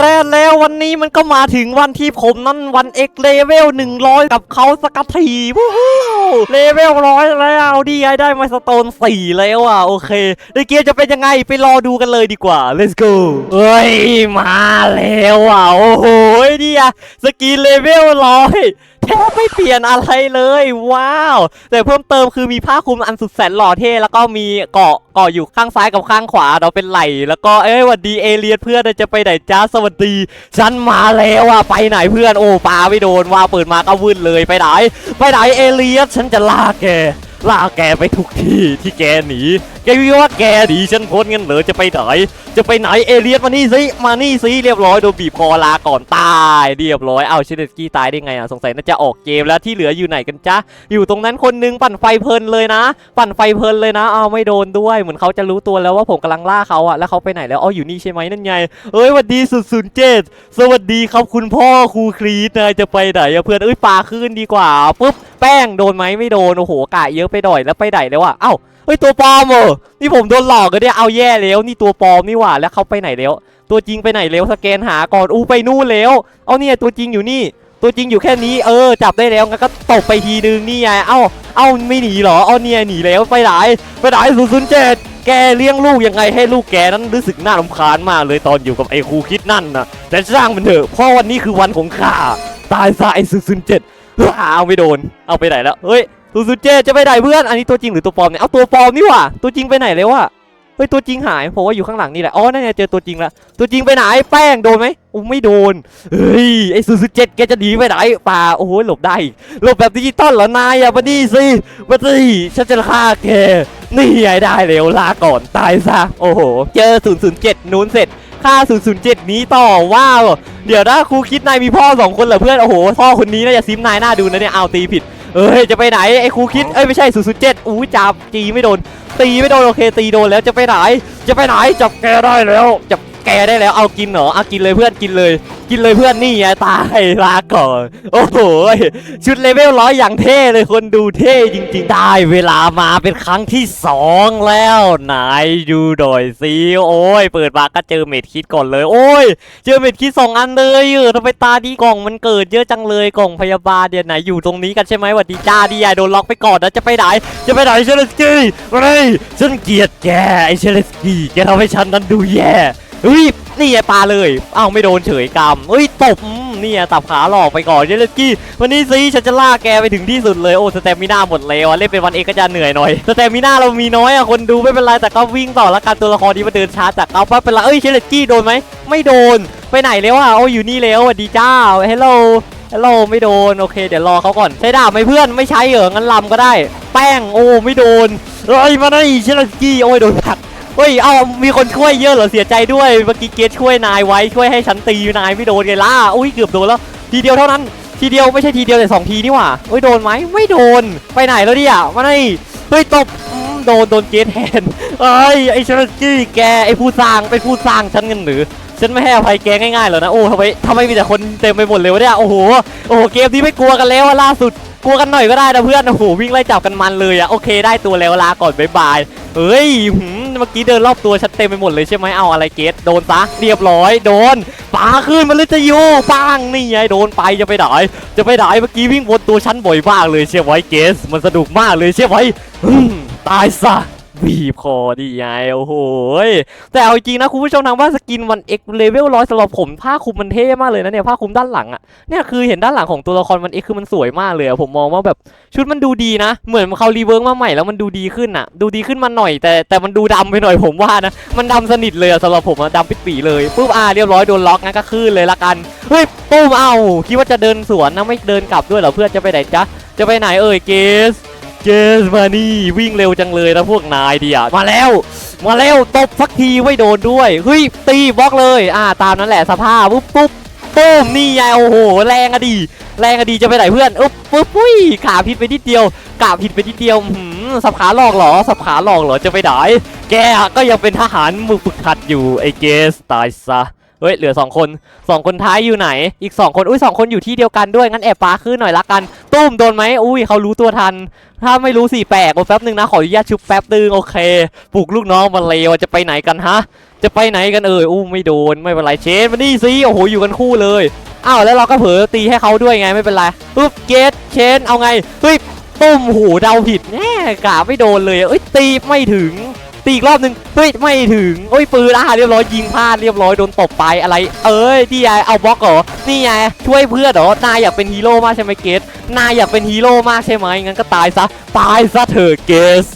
แรกแล้ววันนี้มันก็มาถึงวันที่ผมนั่นวันเอ็กเลเวลหนึ่งร้อยกับเขาสกัดทีวู้ฮู้เลเวลร้อยแล้วดีไอได้มาสโตนสี่แล้วอะโอเคในเกมจะเป็นยังไงไปรอดูกันเลยดีกว่า let's go เฮ้ยมาแล้วอะโอ้โหดีอะสกีนเลเวลร้อยแทบไม่เปลี่ยนอะไรเลย ว้าว แต่เพิ่มเติมคือมีผ้าคลุมอันสุดแสนหล่อเท่แล้วก็มีเกาะเกาะอยู่ข้างซ้ายกับข้างขวาเราเป็นไหลแล้วก็เอ้ยวันดีเอเลียนเพื่อนจะไปไหนจ้าสวัสดี ฉันมาแล้วอะไปไหนเพื่อนโอ้ปาไม่โดนว่าเปิดมาก็วุ่นเลยไปไหน ไปไหนเอเลียนฉันจะลากแก ลากแกไปทุกที่ที่แกหนีแกคิว่าแกหนีฉันพ้นกันเหรอจะไปไหนจะไปไหนเอเลียสมานี่สิมานี่สิเรียบร้อยโดนบีบคอลาก่อนตายเรียบร้อยเอาชิเดสกี้ตายได้ไงอะสงสัยน่าจะออกเกมแล้วที่เหลืออยู่ไหนกันจ๊ะอยู่ตรงนั้นคนนึงปั่นไฟเพลินเลยนะ ปั่นไฟเพลินเลยนะเอาไม่โดนด้วยเหมือนเขาจะรู้ตัวแล้วว่าผมกำลังล่าเขาอะแล้วเขาไปไหนแล้วอ๋ออยู่นี่ใช่ไหมนั่นไงเอ้ยสวัสดีสุดศูนย์เจ็ดสวัสดีครับคุณพ่อครูครีตนายจะไปไหนเพื่อนเอ้ยปลาขึ้นดีกว่าปุ๊บแป้งโดนไหมไม่โดนโอ้โหกะเยอะไปหน่อยแล้วไปไหนแล้วอะเอ้าเฮ้ยตัวปลอมเหรอนี่ผมโดนหลอกกันเนี่ยเอาแย่แล้วนี่ตัวปลอมนี่หว่าแล้วเขาไปไหนแล้ว ตัวจริงไปไหนแล้วสแกนหาก่อนอู้ไปนู่นแล้วเอาเนี่ยตัวจริงอยู่นี่ ตัวจริงอยู่แค่นี้เออจับได้แล้วงั้นก็ตบไปทีนึงนี่ไงเอ้าเอ้าไม่หนีเหรอเอาเนี่ยหนีแล้วไปไหนไปไหนศูนย์ศูนย์เจ็ดแกเลี้ยงลูกยังไงให้ลูกแกนั้นรู้สึกน่ารำคาญมากเลยตอนอยู่กับไอ้ครูคิดนั่นนะแต่สร้างมันเถอะเพราะวันนี้คือวันของข้าตายซะไอ้ศูนย์ศูนย์เจ็ดเอาไม่โดนเอาไปไหนแล้วเฮ้ย ศูนย์ศูนย์เจจะไปไหนเพื่อน อันนี้ตัวจริงหรือตัวปลอมเนี่ย เอาตัวปลอมนี่ว่าตัวจริงไปไหนแล้ววะเฮ้ยตัวจริงหายผมว่าอยู่ข้างหลังนี่แหละ อ๋อ นั่นไงเจอตัวจริงล้วตัวจริงไปไหน แป้งโดนไหมโอ้ไม่โดน เฮ้ย ไอ้ศูนย์ศูนย์เจ็ดแกจะหนีไปไหนป่า โอ้โห หลบได้ หลบแบบดิจิตอลเหรอนายอะมาดิสิมาดิฉันจะฆ่าแก นี่ไงได้เร็วลาก่อนตายซะ โอ้โห เจอศูนย์ศูนย์เจ็ดนู้นเสร็จฆ่า 007 นี้ต่อว้าว เดี๋ยวนะครูคิดนายมีพ่อสองคนเหรอเพื่อน โอ้โห พ่อคนนี้น่าจะซิมนายหน้าดูนะเนี่ย เอาตีผิด เอ้ยจะไปไหนไอ้ครูคิดเอ้ยไม่ใช่007อู้จับจีไม่โดน ตีไม่โดนโอเคตีโดนแล้วจะไปไหน จะไปไหนจับแกได้แล้วจับ แกได้แล้วเอากินเหรอเอากินเลยเพื่อนกินเลย กินเลยเพื่อนนี่ไงตายลาก่อน โอ้โหชุดเลเวลร้อยอย่างเท่เลยคนดูเท่จริงๆ ได้เวลามาเป็นครั้งที่สองแล้วไหนดูหน่อยสิโอ้ย เปิดมาก็เจอเม็ดคิดก่อนเลย โอ้ย เจอเม็ดคิดสองอันเลยเออทำไมตาดีกล่องมันเกิดเยอะจังเลยกล่องพยาบาลเดี๋ยวไหนอยู่ตรงนี้กันใช่ไหมวัดดีจ้าดีไอโดนล็อกไปก่อนนะจะไปไหนจะไปไหนเชลสกี้มาเลยฉันเกลียดแกไอเชลสกี้แกทำให้ฉันนั้นดูแย่ เฮ้ยนี่ไงปลาเลยเอ้าไม่โดนเฉยกรรมเฮ้ยตบนี่ไงตับขาหลอกไปก่อนเชลกี้วันนี้สิฉันจะล่าแกไปถึงที่สุดเลยโอ้สเตมิน่าหมดแล้วะเล่นเป็นวันเอกก็จะเหนื่อยหน่อยสเตมิน่าเรามีน้อยอะคนดูไม่เป็นไรแต่ก็วิ่งต่อละกันตัวละครนี้มาเดินช้าจากเอาปั๊บเป็นไรเอ้ยเชลกี้โดนไหมไม่โดนไปไหนแล้วอะโอ้อยู่นี่แล้วสวัสดีจ้าเฮลโลฮัลโหลไม่โดนโอเคเดี๋ยวรอเขาก่อนใช้ดาบไหมเพื่อนไม่ใช้เหรองั้นลำก็ได้ แป้งโอ้ไม่โดนเอ้ยมาได้เชลกี้โอ้ยโดนผัก เฮ้ย เอ้ามีคนช่วยเยอะเหรอ เสียใจด้วย เมื่อกี้เกตช่วยนายไว้ ช่วยให้ฉันตีนายไม่โดนไงล่ะ อุ้ย เกือบโดนแล้ว ทีเดียวเท่านั้น ทีเดียวไม่ใช่ทีเดียวแต่สองทีนี่หว่าเฮ้ย โดนไหม ไม่โดน ไปไหนแล้วเนี่ยมาได้เฮ้ย ตบ โดน โดนเกตแทนเอ้ย ไอ้เชลกี้แก ไอ้ผู้สร้าง เป็นผู้สร้างฉันกันหรือ ฉันไม่ให้อภัยแกง่ายๆหรอกนะ โอ้ทำไมทำไมมีแต่คนเต็มไปหมดเลยวะเนี่ย โอ้โห โอ้โห เกมนี้ไม่กลัวกันแล้วล่าสุดกลัวกันหน่อยก็ได้นะเพื่อน โอ้โห วิ่งไล่จับกันมันเลยอะโอเค ได้ตัวแล้วลาก่อนบ๊ายบายเฮ้ยหืม เมื่อกี้เดินรอบตัวฉันเต็มไปหมดเลยใช่ไหมเอาอะไรเกตโดนซะเรียบร้อยโดนปาขึ้นมาเลยจะโยปังนี่ไงโดนไปจะไปไหนจะไปไหนเมื่อกี้วิ่งวนตัวฉันบ่อยมากเลยเชื่อไว้เกสมันสนุกมากเลยเชื่อไว้อืมตายซะ บีบคอดีไงโอ้โหแต่เอาจริงนะคุณผู้ชมทางบ้านสกินวันเอ็กเลเวลร้อยสำหรับผมผ้าคลุมมันเท่มากเลยนะเนี่ยผ้าคลุมด้านหลังอะเนี่ยคือเห็นด้านหลังของตัวละครมันเอ็กคือมันสวยมากเลยผมมองว่าแบบชุดมันดูดีนะ เหมือนเขารีเวิร์กมาใหม่แล้วมันดูดีขึ้นอะดูดีขึ้นมาหน่อย แต่แต่มันดูดำไปหน่อยผมว่านะมันดำสนิทเลยสำหรับผมอะดำปิดปีเลยปุ๊บอ่าเรียบร้อยโดนล็อกงั้นก็ขึ้นเลยละกันเฮ้ยปุ้มเอาคิดว่าจะเดินสวนนะไม่เดินกลับด้วยเหรอเพื่อนจะไปไหนจ๊ะจะไปไหนเอ่ยเกส เจสมานี่วิ่งเร็วจังเลยนะพวกนายเดียมาแล้ว มาแล้วตบสักทีไม่โดนด้วยเฮ้ยตีบล็อกเลยอ่าตามนั้นแหละสภาพปุ๊บปุ๊บปุ้มนี่ไงโอ้โหแรงอะดี แรงอะดีจะไปไหนเพื่อนอุ๊บปุ๊บปุ้ยขาผิดไปนิดเดียวกาผิดไปนิดเดียวหืมสับขาหลอกเหรอสับขาหลอกเหรอจะไปไหนแกก็ยังเป็นทหารมือฝึกหัดอยู่ไอ้เกสตายซะ เฮ้ยเหลือสองคนสองคนท้ายอยู่ไหน อีกสองคน อุ้ยสองคนอยู่ที่เดียวกันด้วย งั้นแอบปาขึ้นหน่อยละกัน ตุ้มโดนไหมอุ้ยเขารู้ตัวทัน ถ้าไม่รู้สิแปลกโอ้แป๊บนึงนะ ขออนุญาตชุบแป๊บนึงโอเค ปลุกลูกน้องมาเลวจะไปไหนกันฮะ จะไปไหนกันเอ่ยอู้ไม่โดน ไม่เป็นไรเชนมานี่สิโอ้โหอยู่กันคู่เลย อ้าวแล้วเราก็เผลอตีให้เขาด้วยไงไม่เป็นไรปึ๊บเกตเชนเอาไงเฮ้ยตุ้มหูเดาผิดแน่กะไม่โดนเลยเอ้ยตีไม่ถึง ตีอีกรอบหนึ่งเฮ้ยไม่ถึงโอ้ยปืนอะเรียบร้อยยิงพลาดเรียบร้อยโดนตบไปอะไร เอ้ยนี่ไงเอาบล็อกเหรอนี่ไงช่วยเพื่อนเหรอนายอยากเป็นฮีโร่มากใช่ไหมเกตนายอยากเป็นฮีโร่มากใช่ไหมงั้นก็ตายซะตายซะเถอะเกส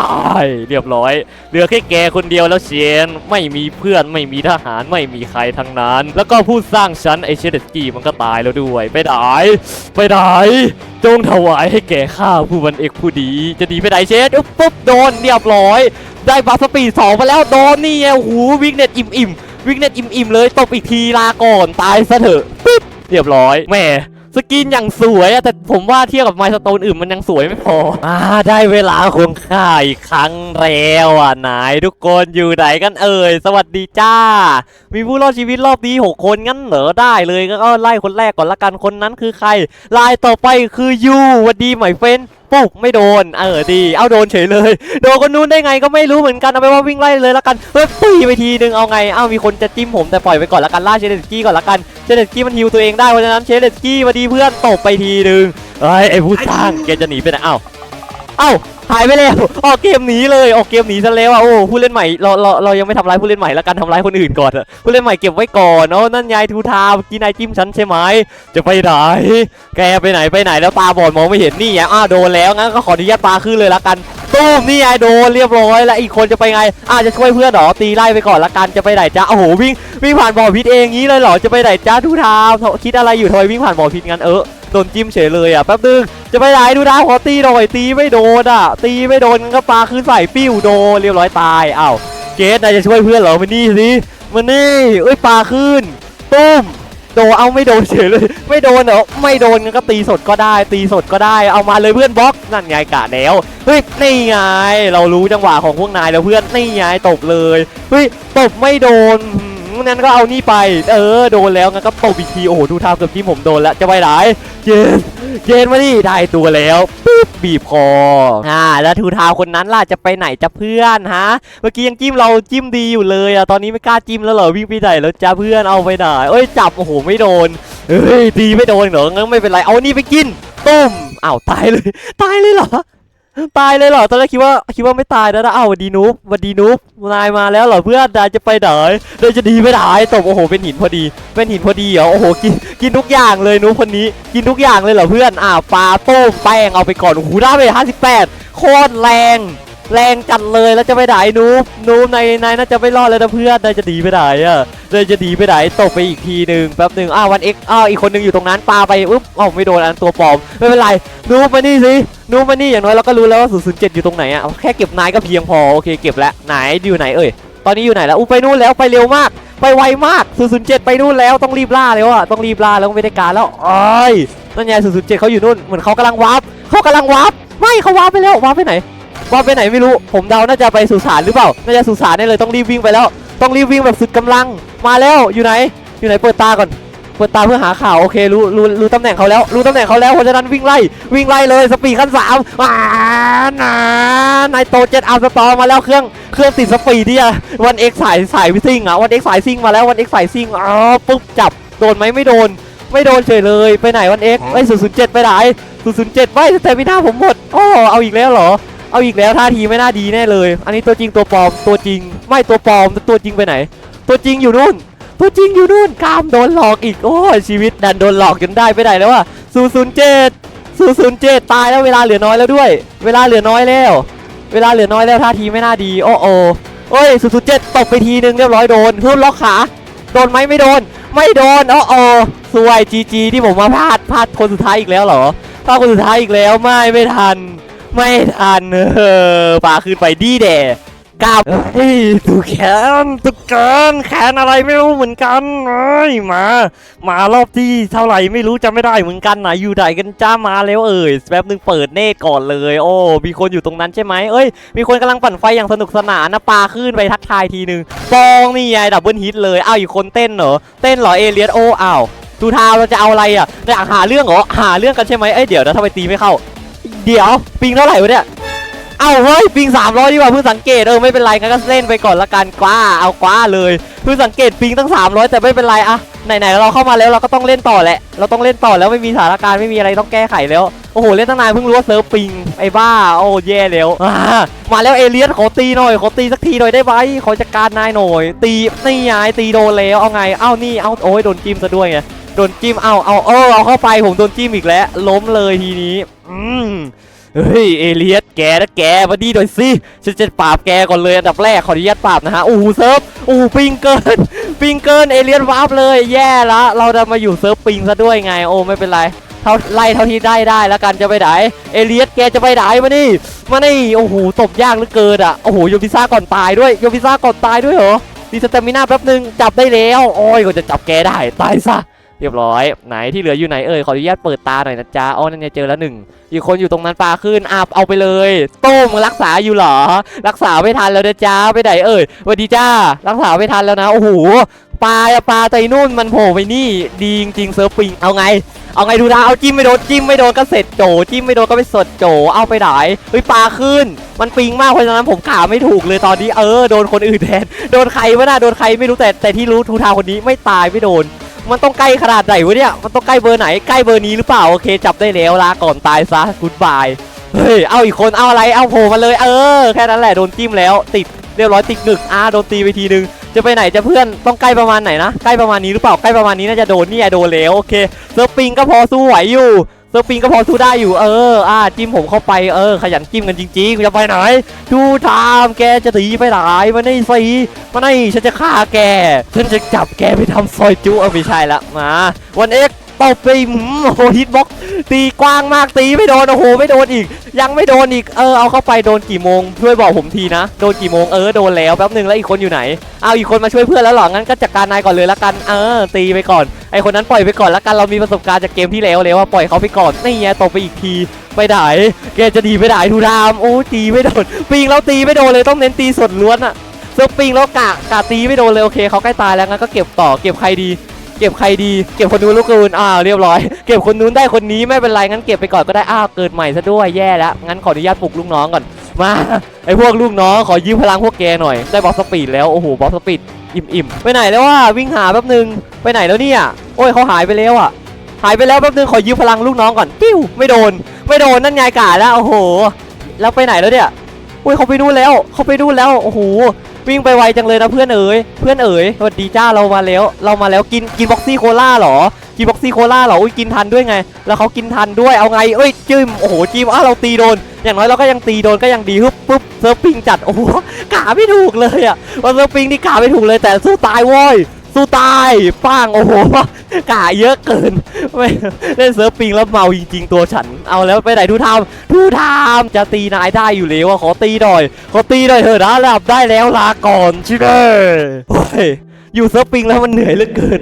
ตายเรียบร้อย เหลือแค่แกคนเดียวแล้วเชนไม่มีเพื่อนไม่มีทหารไม่มีใครทั้งนั้น แล้วก็ผู้สร้างชั้นไอเชเดสกี้มันก็ตายแล้วด้วย ไปไหนไปไหนจงถวายให้แก่ข้าผู้บันเอกผู้ดี จะดีไปไหนเชนปุ๊บโดนเรียบร้อย ได้บัฟสปีดสองไปแล้วโดนนี่ไงโอ้โหวิกเน็ตอิ่มอิ่มวิกเน็ตอิ่มอิ่มเลยตบอีกทีลาก่อนตายซะเถอะปึ๊บเรียบร้อยแหม่สกินอย่างสวยอะแต่ผมว่าเทียบกับไมสโตนอื่นมันยังสวยไม่พออ่าได้เวลาของข้าอีกครั้งแล้วอะนายทุกคนอยู่ไหนกันเอ่ย สวัสดีจ้า มีผู้รอดชีวิตรอบนี้หกคนงั้นเหรอได้เลยก็ไล่คนแรกก่อนละกันคนนั้นคือใครลายต่อไปคือยูหวัดดีไหมเฟน ปุ๊ไม่โดน เออดี เอาโดนเฉยเลย โดนคนนู้นได้ไงก็ไม่รู้เหมือนกัน เอาไปนว่าวิ่งไล่เลยละกันเฮ้ยปีไปทีนึงเอาไง เอามีคนจะจิ้มผมแต่ปล่อยไปก่อนละกันล่าเชเดสกี้ก่อนละกัน เชเดสกี้มันฮิวตัวเองได้ เพราะฉะนั้นเชเดสกี้มาดีเพื่อนตบไปทีนึงเอ้ยไอ้ผู้สร้างแกจะหนีไปไหนเอ้าเอ้า หายไปแล้วออกเกมหนีเลยออกเกมหนีซะแล้วอะโอ้ผู้เล่นใหม่เราเราเรายังไม่ทำร้ายผู้เล่นใหม่ละกันทำร้ายคนอื่นก่อนอะผู้เล่นใหม่เก็บไว้ก่อนเนาะนั่นยายทูทาเมื่อกี้นายจิ้มฉันใช่ไหมจะไปไหนแกไปไหนไปไหนแล้วตาบอดมองไม่เห็นนี่ไงอ้าโดนแล้วงั้นก็ขออนุญาตปาขึ้นเลยละกันตุ้มนี่ไงโดนเรียบร้อยแล้วอีกคนจะไปไงอาจจะช่วยเพื่อนหรอตีไล่ไปก่อนละกันจะไปไหนจ้าโอ้โหวิ่งวิ่งผ่านบ่อพิษเองงี้เลยเหรอจะไปไหนจ้าดูทามคิดอะไรอยู่ทำไมวิ่งผ่านบ่อพิษงั้นเออ โดนจิ้มเฉยเลยอะแป๊บนึงจะไปไหนดูดาวขอตีหน่อยตีไม่โดนอะ ตีไม่โดนงั้นก็ปาขึ้นใส่ปิ้วโดนเรียบร้อยตายอ้าวเกสนายจะช่วยเพื่อนเหรอมานี่สิมานี่เอ้ยปลาขึ้นตุ้มโดเอาไม่โดนเฉยเลย ไม่โดนเหรอไม่โดนงั้นก็ตีสดก็ได้ ตีสดก็ได้ เอามาเลยเพื่อนบล็อกนั่นไงกะแล้วเฮ้ยนี่ไง เรารู้จังหวะของพวกนายแล้วเพื่อนนี่ไงตบเลยเฮ้ยตบไม่โดน งั้นก็เอานี่ไป เออ โดนแล้วงั้นก็ตบอีกทีโอ้โห ดูท่าเกือบที่ผมโดนแล้ว จะไปไหนเย็นเย็นมาดิได้ตัวแล้วปุ๊บบีบคออ่าแล้วทูทาวคนนั้นล่ะจะไปไหนจะเพื่อนฮะ เมื่อกี้ยังจิ้มเราจิ้มดีอยู่เลยอะตอนนี้ไม่กล้าจิ้มแล้วเหรอวิ่งไปไหนแล้วจ้าเพื่อนเอาไปไหนเอ้ยจับโอ้โหไม่โดนเฮ้ยตีไม่โดนเหรองั้นไม่เป็นไรเอานี่ไปกินตุ้มอ้าวตายเลยตายเลยเหรอ ตายเลยเหรอ ตอนแรกคิดว่าคิดว่าไม่ตายแล้วนะเอ้าวหวัดดีนุ๊บวัดดีนุ๊บนายมาแล้วเหรอเพื่อนนายจะไปไหนนายจะดีไปได้ตบโอ้โหเป็นหินพอดี เป็นหินพอดีเหรอโอ้โหกินกินทุกอย่างเลยนุ๊บคนนี้ กินทุกอย่างเลยเหรอเพื่อนอ่าปลาต้มแป้งเอาไปก่อนโอ้โหได้ไปห้าสิบแปดโคตรแรง แรงจัดเลยแล้วจะไปไหนนูบนูบนายนน่าจะไม่รอดแล้วนะเพื่อนนายจะดีไปไหนอะนายจะดีไปไหนตกไปอีกทีหนึ่งแป๊บหนึ่งอ้าววันเอ็กอ้าวอีกคนหนึงอยู่ตรงนั้นปาไปอุ๊บอ้าวไม่โดนอันตัวปลอมไม่เป็นไรนูบมานี่สินูบมานี่อย่างน้อยเราก็รู้แล้วว่า007อยู่ตรงไหนอะแค่เก็บนายก็เพียงพอโอเคเก็บแล้วไหนอยู่ไหนเอ่ยตอนนี้อยู่ไหนแล้วอู้ไปนู่นแล้วไปเร็วมาก ไปไวมาก 007 ไปนู่นแล้วต้องรีบล่าแล้วอะต้องรีบล่าแล้วไม่ได้การแล้วอ้อยนั่นไง007เขาอยู่นู่นเหมือนเขากำลังวาร์ปเขากำลังวาร์ปไม่เขาวาร์ปไปแล้ววาร์ปไปไหน ว่าไปไหนไม่รู้ ผมเดาน่าจะไปสุสานหรือเปล่า น่าจะสุสานแน่เลยต้องรีบวิ่งไปแล้ว ต้องรีบวิ่งแบบสุดกำลัง มาแล้ว อยู่ไหน อยู่ไหนเปิดตาก่อน เปิดตาเพื่อหาข่าว โอเค รู้ รู้ รู้ตำแหน่งเขาแล้ว รู้ตำแหน่งเขาแล้ว เพราะฉะนั้นวิ่งไล่ วิ่งไล่เลย สปีดขั้นสามอ่านานายโตเจ็ดอัพสตอร์มาแล้วเครื่อง เครื่องติดสปีดที่อะวันเอ็กสายสายวิซิ่งอะวันเอ็กสายซิ่งมาแล้ววันเอ็กสายซิ่งอ๋อปุ๊บจับ โดนไหมไม่โดน ไม่โดนเฉยเลย ไปไหนวันเอ็กไอ้ศูนย์ศูนย์เจ็ดไปไหนศูนย์ศูนย์เจ็ดไม่แต่ไม่น่าผมหมด โอ้ เอาอีกแล้วเหรอ เอาอีกแล้วท่าทีไม่น่าดีแน่เลย อันนี้ตัวจริงตัวปลอมตัวจริง ไม่ตัวปลอมตัวจริงไปไหน ตัวจริงอยู่นู่น ตัวจริงอยู่นู่นกามโดนหลอกอีกโอ้ชีวิตดันโดนหลอกจนได้ไปไหนแล้วอะศูนย์ศูนย์เจ็ดศูนย์ศูนย์เจ็ดตายแล้วเวลาเหลือน้อยแล้วด้วย เวลาเหลือน้อยแล้ว เวลาเหลือน้อยแล้วท่าทีไม่น่าดีโอ้โอโอ้ยศูนย์ศูนย์เจ็ดตกไปทีนึงเรียบร้อยโดนเพิ่มล็อกขาโดนไหมไม่โดน ไม่โดนโอ้โอ้สวยจีจีที่ผมมาพลาดพลาดคนสุดท้ายอีกแล้วเหรอพลาดคนสุดท้ายอีกแล้วไม่ไม่ทัน ไม่ทันเออปาขึ้นไปดีแด่กลับเฮ้ยตุกแขนตุกแขนแขนอะไรไม่รู้เหมือนกันเอ้ยมา มารอบที่เท่าไหร่ไม่รู้จำไม่ได้เหมือนกันไหนอยู่ไหนกันจ้ามาแล้วเอ่ยแป๊บนึงเปิดเนตก่อนเลย โอ้มีคนอยู่ตรงนั้นใช่ไหมเอ้ย มีคนกำลังปั่นไฟอย่างสนุกสนานนะปาขึ้นไปทักทายทีนึงปองนี่ไงดับเบิลฮิตเลยอ้าวอีกคนเต้นเหรอเต้นเหรอเอเลียสโออ้าวทูทาวเราจะเอาอะไรอะอยากหาเรื่องเหรอหาเรื่องกันใช่ไหมเอ้ยเดี๋ยวนะทำไมตีไม่เข้า เดี๋ยวปิงเท่าไหร่วะเนี่ยเอ้าเฮ้ยปิง300ดีกว่าเพิ่งสังเกตเออไม่เป็นไรงั้นก็เล่นไปก่อนละกันกว้าเอากว้าเลยเพิ่งสังเกตปิงตั้ง 300 แต่ไม่เป็นไรอะไหนๆเราเข้ามาแล้วเราก็ต้องเล่นต่อแหละเราต้องเล่นต่อแล้วไม่มีสถานการณ์ไม่มีอะไรต้องแก้ไขแล้วโอ้โหเล่นตั้งนานเพิ่งรู้ว่าเซิร์ฟปิงไอ้บ้าโอ้แย่แล้วมาแล้วเอเลียสขอตีหน่อยขอตีสักทีหน่อยได้ไหมขอจัดการนายหน่อย ตีนี่ไงตีโดนแล้วเอาไงเอ้านี่เอาโอ้ยโดนจิ้มซะด้วยไง โดนจิ้มเอาเอาเออเอาเข้าไปผมโดนจิ้มอีกแล้ว ล้มเลยทีนี้อืมเฮ้ยเอเลียสแกนะแกมาดีหน่อยสิฉันจะปราบแกก่อนเลยอันดับแรกขออนุญาตปราบนะฮะโอ้โหเซิร์ฟโอ้โหปิงเกินปิงเกินเอเลียสวาร์ปเลยแย่ละเราจะมาอยู่เซิร์ฟปิงซะด้วยไงโอ้ไม่เป็นไรเท่าไล่เท่าที่ได้ได้แล้วกันจะไปไหนเอเลียสแกจะไปไหนมานี่มานี่โอ้โหตบยากเหลือเกินอะโอ้โหโยพิซ่าก่อนตายด้วยโยพิซ่าก่อนตายด้วยเหรอดีสเตมิน่าแป๊บนึงจับได้แล้วโอ้ยก็จะจับแกได้ตายซะ เรียบร้อย ไหนที่เหลืออยู่ไหนเอ่ยขออนุญาตเปิดตาหน่อยนะจ๊ะอ๋อนั่นไงเจอแล้วหนึ่งอีกคนอยู่ตรงนั้นปลาขึ้นอาบเอาไปเลยต้มรักษาอยู่เหรอ รักษาไม่ทันแล้วนะจ้าไปไหนเอ่ยสวัสดีจ้ารักษาไม่ทันแล้วนะโอ้โหปลาปลาไตนู่นมันโผล่ไปนี่ดีจริงเซิร์ฟปิงเอาไงเอาไงดูนะเอาจิ้มไม่โดนจิ้มไม่โดนก็เสร็จโจจิ้มไม่โดนก็ไปสดโจเอาไปไหนเฮ้ยปลาขึ้น มันปิงมากเพราะฉะนั้นผมขาไม่ถูกเลยตอนนี้เออโดนคนอื่นแทนโดนใครวะน่ะโดนใครไม่รู้แต่แต่ที่รู้ทูทาคนนี้ไม่ตายไม่โดน มันต้องใกล้ขนาดไหนวะเนี่ย มันต้องใกล้เบอร์ไหน ใกล้เบอร์นี้หรือเปล่า โอเค จับได้แล้วลาก่อนตายซะกูดบาย เฮ้ย เอาอีกคน เอาอะไร เอาโผล่มาเลย เออ แค่นั้นแหละ โดนจิ้มแล้ว ติด เรียบร้อยติดหนึกอ่าโดนตีไปทีนึง จะไปไหนจะเพื่อน ต้องใกล้ประมาณไหนนะ ใกล้ประมาณนี้หรือเปล่า ใกล้ประมาณนี้น่าจะโดน นี่ไงโดนแล้ว โอเค เซิร์ฟปิงก็พอสู้ไหวอยู่ เซิร์ฟปิงก็พอสู้ได้อยู่เอออ่าจิ้มผมเข้าไปเออขยันจิ้มกันจริงๆจะไปไหนดูทามแกจะตีไปไหนมานี่สิมานี่ฉันจะฆ่าแกฉันจะจับแกไปทำซอยจุเออไม่ใช่ละมาวันเอ็ก ตบไปหืมโอ้โหฮิตบ็อกตีกว้างมากตีไม่โดนโอ้โหไม่โดนอีก ยังไม่โดนอีกเออเอาเข้าไปโดนกี่โมงช่วยบอกผมทีนะโดนกี่โมงเออโดนแล้วแป๊บหนึ่งแล้วอีกคนอยู่ไหนเอาอีกคนมาช่วยเพื่อนแล้วเหรองั้นก็จัดการนายก่อนเลยละกันเออตีไปก่อนไอคนนั้นปล่อยไปก่อนละกันเรามีประสบการณ์จากเกมที่แล้วเลยว่าปล่อยเขาไปก่อนนี่ไงตบไปอีกทีไปไหนแกจะดีไปไหนทูดามโอ้ตีไม่โดนปิงแล้วตีไม่โดนเลยต้องเน้นตีสดล้วนอะเซิร์ฟปิงแล้วกะกะตีไม่โดนเลยโอเคเขาใกล้ตายแล้วงั้นก็เก็บต่อเก็บใครดี เก็บใครดี เก็บคนนู้นลูกกูนอ้าวเรียบร้อย เก็บคนนู้นได้คนนี้ไม่เป็นไรงั้นเก็บไปก่อนก็ได้อ้าวเกิดใหม่ซะด้วยแย่แล้วงั้นขออนุญาตปลุกลูกน้องก่อนมาไอพวกลูกน้องขอยืมพลังพวกแกหน่อยได้บ็อกสปีดแล้วโอ้โหบ็อกสปีดอิ่มๆไปไหนแล้วว่าวิ่งหาแป๊บนึงไปไหนแล้วเนี่ยโอ้ยเขาหายไปแล้วอะหายไปแล้วแป๊บนึงขอยืมพลังลูกน้องก่อนปิ้วไม่โดน ไม่โดนนั่นไงกาแล้วโอ้โห แล้วไปไหนแล้วเนี่ยอุ้ยเขาไปนู่นแล้วเขาไปนู่นแล้วโอ้โห วิ่งไปไวจังเลยนะเพื่อนเอ๋ยเพื่อนเอ๋ยสวัสดีจ้าเรามาแล้ว เรามาแล้วกินกินบ็อกซี่โคล่าหรอกินบ็อกซี่โคล่าหรออุ้ยกินทันด้วยไง แล้วเขากินทันด้วยเอาไงเอ้ยจิ้มโอ้โหจิ้มอ้าเราตีโดน อย่างน้อยเราก็ยังตีโดนก็ยังดีฮึบปุ๊บเซิร์ฟปิงจัดโอ้โหขาไม่ถูกเลยอะว่าเซิร์ฟปิงนี่ขาไม่ถูกเลยแต่สู้ตายโว้ย สู้ตายป้างโอ้โหกาเยอะเกินไม่เล่นเซิร์ฟปิงแล้วเมาจริงๆตัวฉัน เอาแล้วไปไหนทูทามทูทามจะตีนายได้อยู่แล้วขอตีหน่อย ขอตีหน่อยเถอะนะหลับได้แล้วลาก่อนชิเด้โอ้ยอยู่เซิร์ฟปิงแล้วมันเหนื่อยเหลือเกิน